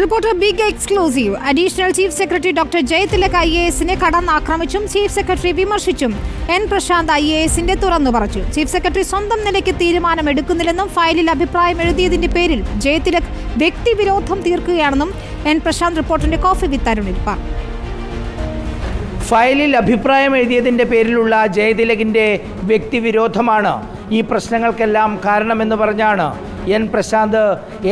Reporter big exclusive. Additional chief secretary doctor Jayathilak I A എസിനെ കടന്നാക്രമിച്ചും chief secretary വിമർശിച്ചും N Prashant I A എസിന്റെ തുറന്നു പറഞ്ഞു ചീഫ് സെക്രട്ടറി സ്വന്തം നിലയ്ക്ക് തീരുമാനം എടുക്കുന്നില്ലെന്നും ഫയലിൽ അഭിപ്രായം എഴുതിയതിന്റെ പേരിൽ ജയതിലക് വ്യക്തിവിരോധം തീർക്കുകയാണെന്നും എൻ പ്രശാന്ത് റിപ്പോർട്ടിന്റെ കോഫി വിത്ത് അരുണിൽ പറഞ്ഞു. ഫയലിൽ അഭിപ്രായം എഴുതിയതിന്റെ പേരിലുള്ള ജയതിലകിന്റെ വ്യക്തിവിരോധമാണ് ഈ പ്രശ്നങ്ങൾക്കെല്ലാം കാരണമെന്ന് പറഞ്ഞാണ് എൻ പ്രശാന്ത്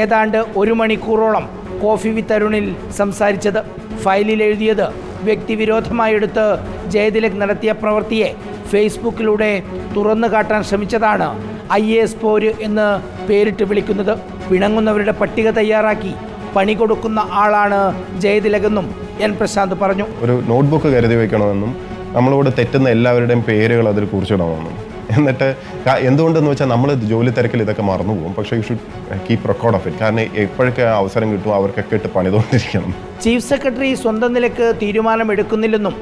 ഏതാണ്ട് ഒരു മണിക്കൂറോളം കോഫി വിത്ത് അരുണിൽ സംസാരിച്ചത്. ഫയലിൽ എഴുതിയത് വ്യക്തിവിരോധമായി എടുത്ത് ജയതിലക് നടത്തിയ പ്രവൃത്തിയെ ഫേസ്ബുക്കിലൂടെ തുറന്നു കാട്ടാൻ ശ്രമിച്ചതാണ് ഐ എ എസ് പോര് എന്ന് പേരിട്ട് വിളിക്കുന്നത്. പിണങ്ങുന്നവരുടെ പട്ടിക തയ്യാറാക്കി പണി കൊടുക്കുന്ന ആളാണ് ജയതിലകെന്നും എൻ പ്രശാന്ത് പറഞ്ഞു. ഒരു നോട്ട്ബുക്ക് കരുതി വെക്കണമെന്നും നമ്മളോട് തെറ്റുന്ന എല്ലാവരുടെയും പേരുകൾ അതിൽ കുറിച്ചിടണമെന്നും. എന്നിട്ട് എന്തുകൊണ്ടെന്ന് വെച്ചാൽ നമ്മൾ ജോലി തിരക്കിൽ ഇതൊക്കെ മറന്നു പോകും. പക്ഷേ you should keep record of it കാരണം എപ്പോഴൊക്കെ അവസരം കിട്ടും അവർക്കൊക്കെ ഇട്ട് പണിതുകൊണ്ടിരിക്കണം ചീഫ് സെക്രട്ടറി സ്വന്തം നിലയ്ക്ക് തീരുമാനം എടുക്കുന്നില്ലെന്നും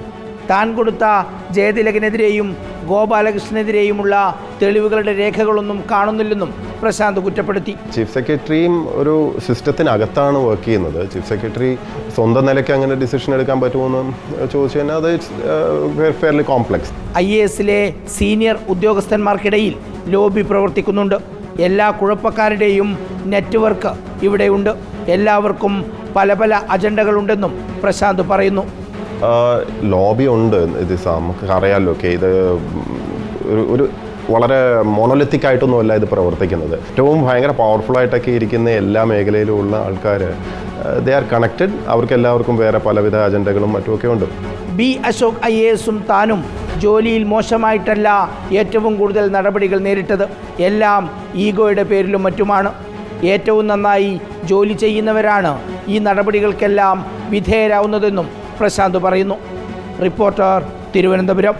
താൻ കൊടുത്ത ജയതിലകനെതിരെയും ഗോപാലകൃഷ്ണനെതിരെയുമുള്ള തെളിവുകളുടെ രേഖകളൊന്നും കാണുന്നില്ലെന്നും പ്രശാന്ത് കുറ്റപ്പെടുത്തി. ചീഫ് സെക്രട്ടറിയും ഒരു സിസ്റ്റത്തിനകത്താണ് വർക്ക് ചെയ്യുന്നത്. ചീഫ് സെക്രട്ടറി സ്വന്തം നിലയ്ക്ക് അങ്ങനെ ഡിസിഷൻ എടുക്കാൻ പറ്റുമോ എന്ന് ചോദിച്ചു കഴിഞ്ഞാൽ അത് ഫെയർലി കോംപ്ലക്സ് ഐ എ എസിലെ സീനിയർ ഉദ്യോഗസ്ഥന്മാർക്കിടയിൽ ലോബി പ്രവർത്തിക്കുന്നുണ്ട്. എല്ലാ കുഴപ്പക്കാരുടെയും നെറ്റ്വർക്ക് ഇവിടെയുണ്ട്. എല്ലാവർക്കും പല പല അജണ്ടകളുണ്ടെന്നും പ്രശാന്ത് പറയുന്നു. ലോബി ഉണ്ട്. ഇത് സ- നമുക്ക് അറിയാമല്ലോ ഓക്കെ ഇത് ഒരു ഒരു വളരെ മൊണോലിത്തിക് ആയിട്ടൊന്നുമല്ല ഇത് പ്രവർത്തിക്കുന്നത്. ഏറ്റവും ഭയങ്കര പവർഫുൾ ആയിട്ടൊക്കെ ഇരിക്കുന്ന എല്ലാ മേഖലയിലും ഉള്ള ആൾക്കാർ ദേ ആർ കണക്റ്റഡ് അവർക്ക് എല്ലാവർക്കും വേറെ പലവിധ അജണ്ടകളും മറ്റുമൊക്കെ ഉണ്ട്. ബി അശോക് ഐ എസും താനും ജോലിയിൽ മോശമായിട്ടല്ല ഏറ്റവും കൂടുതൽ നടപടികൾ നേരിട്ടത്. എല്ലാം ഈഗോയുടെ പേരിലും മറ്റുമാണ്. ഏറ്റവും നന്നായി ജോലി ചെയ്യുന്നവരാണ് ഈ നടപടികൾക്കെല്ലാം വിധേയരാവുന്നതെന്നും പ്രശാന്ത് പറയുന്നു. റിപ്പോർട്ടർ തിരുവനന്തപുരം.